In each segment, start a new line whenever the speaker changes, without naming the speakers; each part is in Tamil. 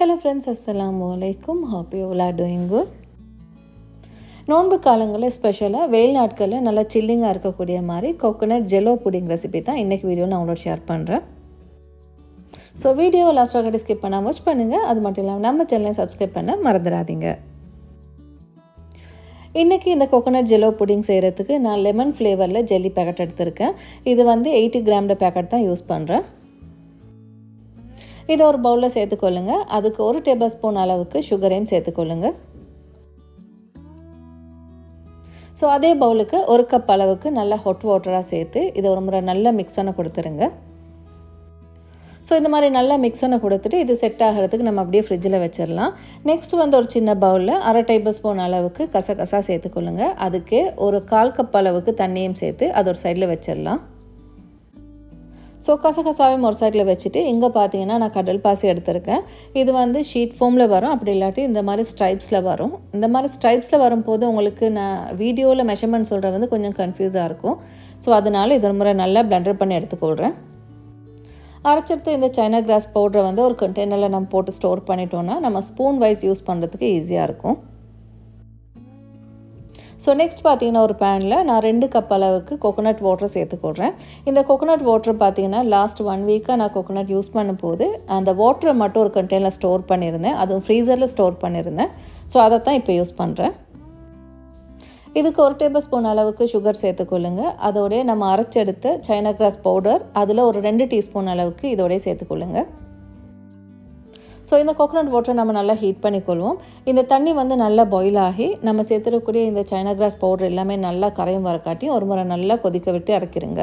ஹலோ ஃப்ரெண்ட்ஸ் அஸ்லாம் வலைக்கும் ஹாப் யூ டூயிங் குட் நோன்பு காலங்களில் ஸ்பெஷலாக வெயில் நாட்களில் நல்லா சில்லிங்காக இருக்கக்கூடிய மாதிரி கோகோனட் ஜெலோ புடிங் ரெசிபி தான் இன்றைக்கி வீடியோ நான் உங்களோட ஷேர் பண்ணுறேன் ஸோ வீடியோவை லாஸ்ட் கட்டி ஸ்கிப் பண்ணால் வாட்ச் பண்ணுங்கள் அது மட்டும் இல்லாமல் நம்ம சேனலை சப்ஸ்கிரைப் பண்ண மறந்துடாதீங்க. இன்றைக்கி இந்த கோகோனட் ஜெலோ புடிங் செய்கிறதுக்கு நான் லெமன் ஃப்ளேவரில் ஜெல்லி பேக்கெட் எடுத்திருக்கேன். இது வந்து எயிட்டி கிராம்ட பேக்கெட் தான் யூஸ் பண்ணுறேன் இதை ஒரு பவுலில் சேர்த்துக்கொள்ளுங்க. அதுக்கு ஒரு டேபிள் ஸ்பூன் அளவுக்கு சுகரையும் சேர்த்துக்கொள்ளுங்க. ஸோ அதே பவுலுக்கு ஒரு கப் அளவுக்கு நல்லா ஹொட் வாட்டராக சேர்த்து இதை ஒரு முறை நல்லா மிக்ஸ் பண்ண கொடுத்துருங்க. ஸோ இந்த மாதிரி நல்லா மிக்ஸ் பண்ண கொடுத்துட்டு இது செட் ஆகிறதுக்கு நம்ம அப்படியே ஃப்ரிட்ஜில் வச்சிடலாம். நெக்ஸ்ட் வந்து ஒரு சின்ன பவுலில் அரை டேபிள் ஸ்பூன் அளவுக்கு கசகசா சேர்த்துக்கொள்ளுங்க. அதுக்கு ஒரு கால் கப் அளவுக்கு தண்ணியும் சேர்த்து அது ஒரு சைடில் வச்சிடலாம். ஸோ கசகசாவே ஒரு சைடில் வச்சுட்டு இங்கே பார்த்தீங்கன்னா நான் கடல் பாசி எடுத்திருக்கேன். இது வந்து ஷீட் ஃபோமில் வரும். அப்படி இல்லாட்டி இந்த மாதிரி ஸ்ட்ரைப்ஸில் வரும். இந்த மாதிரி ஸ்ட்ரைப்ஸில் வரும்போது உங்களுக்கு நான் வீடியோவில் மெஷர்மெண்ட் சொல்கிறது வந்து கொஞ்சம் கன்ஃபியூஸாக இருக்கும். ஸோ அதனால் இது முறை நல்லா பிளண்டர் பண்ணி எடுத்துக்கொள்கிறேன் அரைச்செடுத்து இந்த சைனா கிராஸ் பவுடரை வந்து ஒரு கண்டெய்னரில் நம்ம போட்டு ஸ்டோர் பண்ணிட்டோன்னா நம்ம ஸ்பூன் வைஸ் யூஸ் பண்ணுறதுக்கு ஈஸியாக இருக்கும். ஸோ நெக்ஸ்ட் பார்த்தீங்கன்னா ஒரு பேனில் நான் ரெண்டு கப் அளவுக்கு கோகோனட் வாட்டர் சேர்த்துக்கொள்கிறேன் இந்த கோகோனட் வாட்டர் பார்த்தீங்கன்னா லாஸ்ட் ஒன் வீக்காக நான் கொக்கோனட் யூஸ் பண்ணும்போது அந்த வாட்டரை மட்டும் ஒரு கண்டெய்னரில் ஸ்டோர் பண்ணியிருந்தேன். அதுவும் ஃப்ரீசரில் ஸ்டோர் பண்ணியிருந்தேன். ஸோ அதை தான் இப்போ யூஸ் பண்ணுறேன் இதுக்கு ஒரு டேபிள் ஸ்பூன் அளவுக்கு சுகர் சேர்த்துக்கொள்ளுங்க அதோடய நம்ம அரைச்செடுத்த சைனா கிராஸ் பவுடர் அதில் ஒரு ரெண்டு டீஸ்பூன் அளவுக்கு இதோடய சேர்த்துக்கொள்ளுங்கள் ஸோ இந்த கோகோனட் வாட்டரை நம்ம நல்லா ஹீட் பண்ணிக்கொள்வோம். இந்த தண்ணி வந்து நல்லா பாயில் ஆகி நம்ம சேர்த்துருக்கக்கூடிய இந்த சைனா கிராஸ் பவுடர் எல்லாமே நல்லா கரையும் வரக்காட்டியும் ஒரு முறை நல்லா கொதிக்க விட்டு இறக்கிடுங்க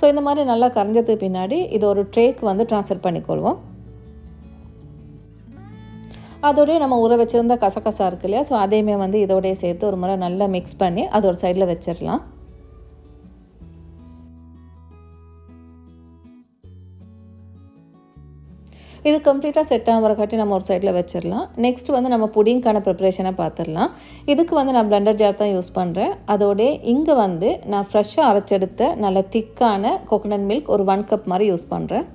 ஸோ இந்த மாதிரி நல்லா கரைஞ்சதுக்கு பின்னாடி இது ஒரு ட்ரேக்கு வந்து ட்ரான்ஸ்ஃபர் பண்ணிக்கொள்வோம். அதோடய நம்ம ஊற வச்சுருந்த கசகசா இருக்கு இல்லையா? ஸோ அதையுமே வந்து இதோடய சேர்த்து ஒரு முறை நல்லா மிக்ஸ் பண்ணி அது ஒரு சைடில் வச்சிடலாம். இது கம்ப்ளீட்டாக செட் ஆகிறக்காட்டி நம்ம ஒரு சைடில் வச்சிடலாம் நெக்ஸ்ட் வந்து நம்ம புடிங்க்கான ப்ரிப்ரேஷனை பார்த்துடலாம் இதுக்கு வந்து நான் பிளண்டர் ஜார் தான் யூஸ் பண்ணுறேன் அதோட இங்கே வந்து நான் ஃப்ரெஷ்ஷாக அரைச்செடுத்த நல்ல திக்கான கோகோனட் மில்க் ஒரு ஒன் கப் மாதிரி யூஸ் பண்ணுறேன்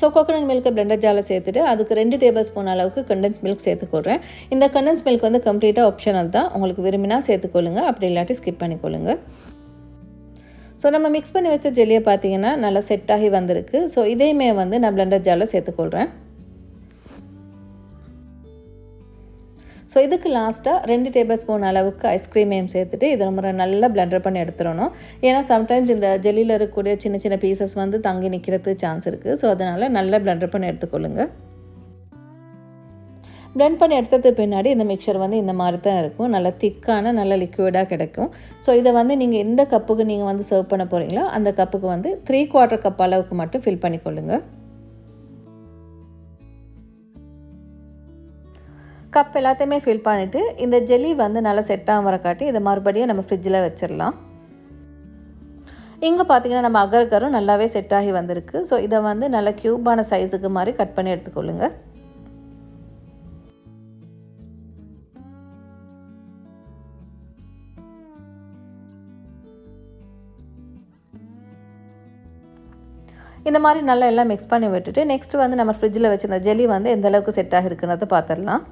ஸோ கோகோனட் மில்க்கை பிளெண்டர் ஜாரில் சேர்த்துட்டு அதுக்கு ரெண்டு டேபிள் ஸ்பூன் அளவுக்கு கண்டென்ஸ் மில்க் சேர்த்துக்கொள்கிறேன் இந்த கண்டென்ஸ் மில்க் வந்து கம்ப்ளீட்டாக ஆப்ஷனல் தான். உங்களுக்கு விரும்பினா சேர்த்துக்கொள்ளுங்க. அப்படி இல்லாட்டி ஸ்கிப் பண்ணிக்கொள்ளுங்கள் ஸோ நம்ம மிக்ஸ் பண்ணி வச்ச ஜெல்லியை பார்த்தீங்கன்னா நல்லா செட் ஆகி வந்திருக்கு. ஸோ இதையுமே வந்து நான் பிளண்டர் ஜாலில் சேர்த்துக்கொள்கிறேன் ஸோ இதுக்கு லாஸ்ட்டாக ரெண்டு டேபிள் ஸ்பூன் அளவுக்கு ஐஸ்கிரீமையும் சேர்த்துட்டு இதை நம்ம நல்லா பிளண்டர் பண்ணி எடுத்துடணும். ஏன்னா சம்டைம்ஸ் இந்த ஜெல்லியில் இருக்கக்கூடிய சின்ன சின்ன பீசஸ் வந்து தங்கி நிற்கிறது சான்ஸ் இருக்குது ஸோ அதனால் நல்லா பிளண்டர் பண்ணி எடுத்துக்கொள்ளுங்கள் பிளெண்ட் பண்ணி எடுத்தது பின்னாடி இந்த மிக்சர் வந்து இந்த மாதிரி தான் இருக்கும். நல்லா திக்கான நல்ல லிக்விடாக கிடைக்கும். ஸோ இதை வந்து நீங்கள் எந்த கப்புக்கு நீங்கள் வந்து சர்வ் பண்ண போகிறீங்களோ அந்த கப்புக்கு வந்து த்ரீ குவார்ட்டர் கப் அளவுக்கு மட்டும் ஃபில் பண்ணிக்கொள்ளுங்க கப் எல்லாத்தையுமே ஃபில் பண்ணிவிட்டு இந்த ஜெல்லி வந்து நல்லா செட்டாக வர காட்டி இதை மறுபடியும் நம்ம ஃப்ரிட்ஜில் வச்சிடலாம். இங்கே பார்த்தீங்கன்னா நம்ம அகர்கரும் நல்லாவே செட் ஆகி வந்திருக்கு. ஸோ இதை வந்து நல்லா க்யூப்பான சைஸுக்கு மாதிரி கட் பண்ணி எடுத்துக்கொள்ளுங்கள் இந்த மாதிரி நல்லா எல்லாம் மிக்ஸ் பண்ணி விட்டுட்டு நெக்ஸ்ட் வந்து நம்ம ஃப்ரிட்ஜில் வச்சுருந்த ஜெல்லி வந்து எந்த அளவுக்கு செட் ஆகிருக்குன்றதை பார்த்துடலாம்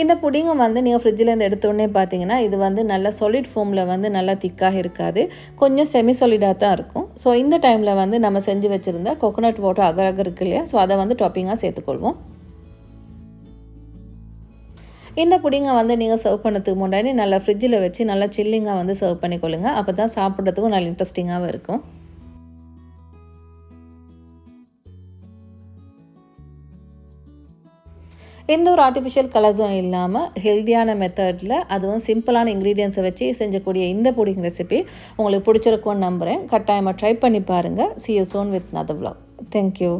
இந்த புடிங்கும் வந்து நீங்கள் ஃப்ரிட்ஜிலேருந்து எடுத்தோடனே பார்த்தீங்கன்னா இது வந்து நல்ல சாலிட் ஃபோமில் வந்து நல்லா திக்காக இருக்காது. கொஞ்சம் செமி சாலிடாக தான் இருக்கும். ஸோ இந்த டைமில் வந்து நம்ம செஞ்சு வச்சுருந்தா கொக்கோனட் வாட்டர் அகர் அகர் இருக்கு இல்லையா? ஸோ அதை வந்து டாப்பிங்காக சேர்த்துக்கொள்வோம். இந்த புடிங்கை வந்து நீங்கள் சர்வ் பண்ணதுக்கு முன்னாடி நல்லா ஃப்ரிட்ஜில் வச்சு நல்லா சில்லிங்காக வந்து சர்வ் பண்ணிக்கொள்ளுங்கள் அப்போ தான் சாப்பிட்றதுக்கும் நல்லா இன்ட்ரெஸ்டிங்காகவும் இருக்கும். எந்த ஒரு ஆர்டிஃபிஷியல் கலர்ஸும் இல்லாமல் ஹெல்த்தியான மெத்தடில் அதுவும் சிம்பிளான இன்க்ரீடியன்ஸை வச்சு செஞ்சக்கூடிய இந்த புடிங் ரெசிபி உங்களுக்கு பிடிச்சிருக்கும்னு நம்புகிறேன் கட்டாயமாக ட்ரை பண்ணி பாருங்கள் see you soon with another vlog thank you